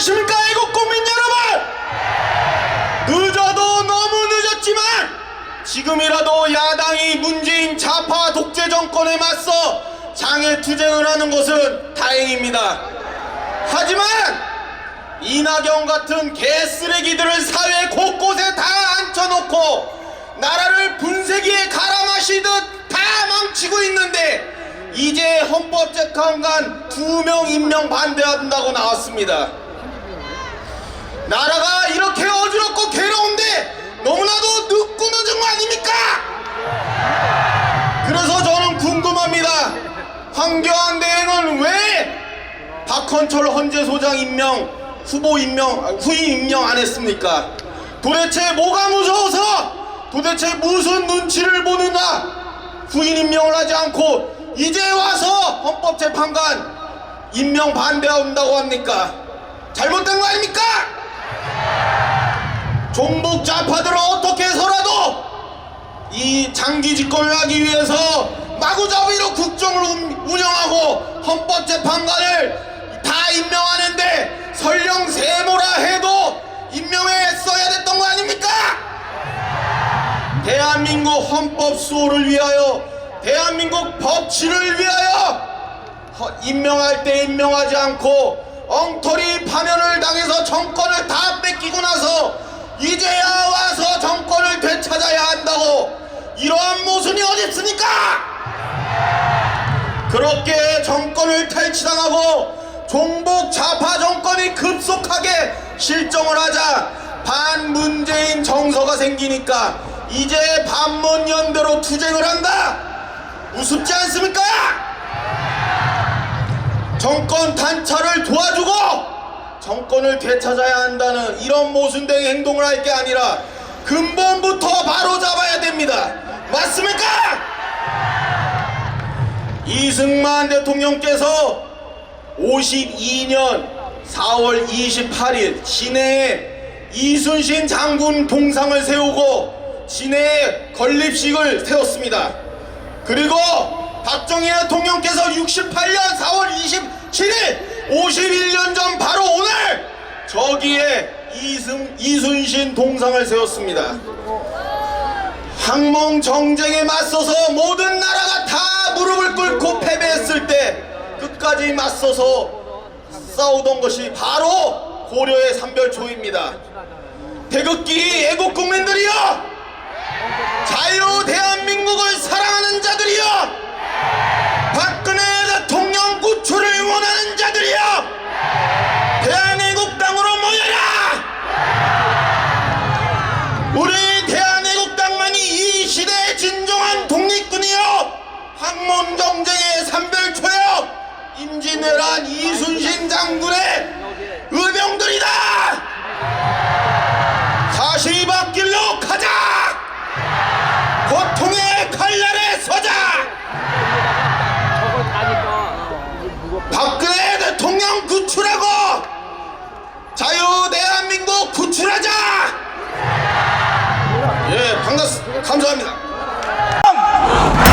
안녕하십니까 애국 국민 여러분 늦어도 너무 늦었지만 지금이라도 야당이 문재인 좌파 독재 정권에 맞서 장애 투쟁을 하는 것은 다행입니다 하지만 이낙연 같은 개쓰레기들을 사회 곳곳에 다 앉혀놓고 나라를 분쇄기에 가라마시듯 다 망치고 있는데 이제 헌법재판관 두 명 임명 반대한다고 나왔습니다. 나라가 이렇게 어지럽고 괴로운데 너무나도 늦고 늦은 거 아닙니까? 그래서 저는 궁금합니다. 황교안 대행은 왜 박헌철 헌재 소장 임명 후보 임명 아, 후임 임명 안 했습니까? 도대체 뭐가 무서워서 도대체 무슨 눈치를 보느냐 후임 임명을 하지 않고 이제 와서 헌법재판관 임명 반대한다고 합니까? 잘못된 거 아닙니까? 종북 좌파들은 어떻게 해서라도 이 장기 집권을 하기 위해서 마구잡이로 국정을 운- 운영하고 헌법재판관을 다 임명하는데 설령 세모라 해도 임명했어야 됐던 거 아닙니까? 대한민국 헌법 수호를 위하여 대한민국 법치를 위하여 허- 임명할 때 임명하지 않고 엉터리 파면을 당해서 정권을 다 뺏기고 나서 이제야 와서 정권을 되찾아야 한다고 이러한 모순이 어디 있습니까? 그렇게 정권을 탈취당하고 종북 좌파 정권이 급속하게 실정을 하자 반문재인 정서가 생기니까 이제 반문 연대로 투쟁을 한다 우습지 않습니까? 정권 단차를 도와주고 정권을 되찾아야 한다는 이런 모순된 행동을 할 게 아니라 근본부터 바로 잡아야 됩니다. 맞습니까? 이승만 대통령께서 52년 4월 28일 시내에 이순신 장군 동상을 세우고 시내에 건립식을 세웠습니다. 그리고 박정희 대통령께서 68년 4월 27일 51년 전 바로 오늘 저기에 이승, 이순신 동상을 세웠습니다. 항몽 정쟁에 맞서서 모든 나라가 다 무릎을 꿇고 패배했을 때 끝까지 맞서서 싸우던 것이 바로 고려의 삼별초입니다. 태극기 애국 국민들이여 자유 대한민국을 사랑하는 자들이여 항문 정쟁의 삼별초여 임진왜란 이순신 장군의 의병들이다! 다시 바길로 가자! 고통의 칼날에 서자. 박근혜 대통령 구출하고 자유 대한민국 구출하자! 예 반갑습니다 감사합니다